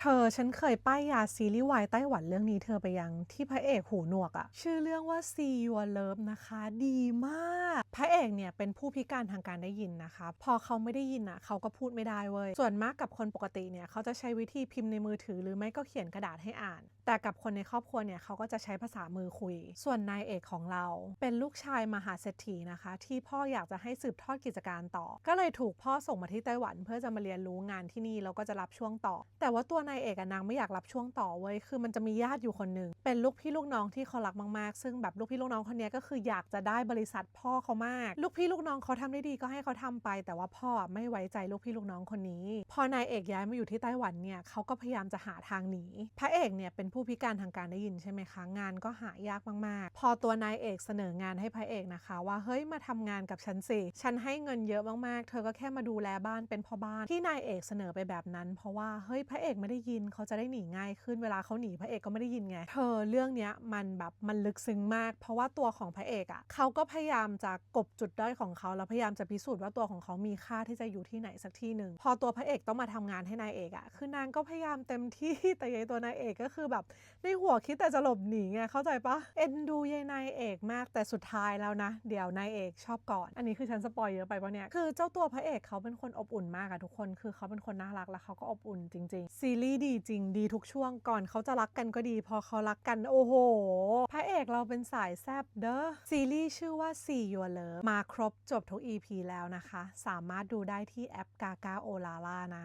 เธอ ฉันเคยป้ายยาซีรีส์วายไต้หวันเรื่องนี้เธอไปยังที่พระเอกหูหนวกอะชื่อเรื่องว่า See Your Love นะคะ ดีมาก พระเอกเนี่ยเป็นผู้พิการทางการได้ยินนะคะ พอเขาไม่ได้ยินอะเขาก็พูดไม่ได้เว้ย ส่วนมากกับคนปกติเนี่ยเขาจะใช้วิธีพิมพ์ในมือถือหรือไม่ก็เขียนกระดาษให้อ่าน แต่กับคนในครอบครัวเนี่ยเขาก็จะใช้ภาษามือคุย ส่วนนายเอกของเราเป็นลูกชายมหาเศรษฐีนะคะ ที่พ่ออยากจะให้สืบทอดกิจการต่อ ก็เลยถูกพ่อส่งมาที่ไต้หวัน เพื่อจะมาเรียนรู้งานที่นี่แล้วก็จะรับช่วงต่อ แต่ว่าตัวนายเอกอะนางไม่อยากรับช่วงต่อเว้ยคือมันจะมีญาติอยู่คนหนึ่งเป็นลูกพี่ลูกน้องที่เขารักมากๆ ซึ่งแบบลูกพี่ลูกน้องคนนี้ก็คืออยากจะได้บริษัทพ่อเขามาก ลูกพี่ลูกน้องเขาทำได้ดีก็ให้เขาทำไป แต่ว่าพ่อไม่ไว้ใจลูกพี่ลูกน้องคนนี้ พอนายเอกย้ายมาอยู่ที่ไต้หวันเนี่ยเขาก็พยายามจะหาทางหนีพระเอกเนี่ยเป็นผู้พิการทางการได้ยินใช่ไหมคะงานก็หายากมากๆ พอตัวนายเอกเสนองานให้พระเอกนะคะ ว่าเฮ้ยมาทำงานกับฉันสิฉันให้เงินเยอะมากๆ เธอก็แค่มาดูแลบ้านเป็นพ่อบ้านที่นายเอกเสนอไปแบบนั้น เพราะว่าเฮ้ยพระเอกไม่ได้ยินเขาจะได้หนีง่ายขึ้นเวลาเขาหนีพระเอกก็ไม่ได้ยินไง เธอเรื่องเนี้ยมันแบบมันลึกซึ้งมาก เพราะว่าตัวของพระเอกอะ่ะเขาก็พยายามจะกบจุดด้อยของเขาแล้วพยายามจะพิสูจน์ว่าตัวของเขามีค่าที่จะอยู่ที่ไหนสักที่หนึ่งพอตัวพระเอกต้องมาทำงานให้นายเอกอะ่ะคือนางก็พยายามเต็มที่แต่ยายตัวนายเอกก็คือแบบในหัวคิดแต่จะหลบหนีไงเข้าใจปะเอ็นดูยายนายเอกมากแต่สุดท้ายแล้วนะ เดี๋ยวนายเอกชอบก่อน อันนี้คือฉันสปอยเยอะไปปะเนี่ยคือเจ้าตัวพระเอกเขาเป็นคนอบอุ่นมากอะทุกคน คือเขาเป็นคนน่ารักแล้วเขาก็อบอุ่นจริง ๆ ซีรีส์ดีจริงดีทุกช่วงก่อนเขาจะรักกันก็ดี พอเขารักกันโอ้โห พระเอกเราเป็นสายแซบเด้อซีรีส์ชื่อว่า See Your Love มาครบจบทุก EP แล้วนะคะ สามารถดูได้ที่แอปกากาโอลาล่านะ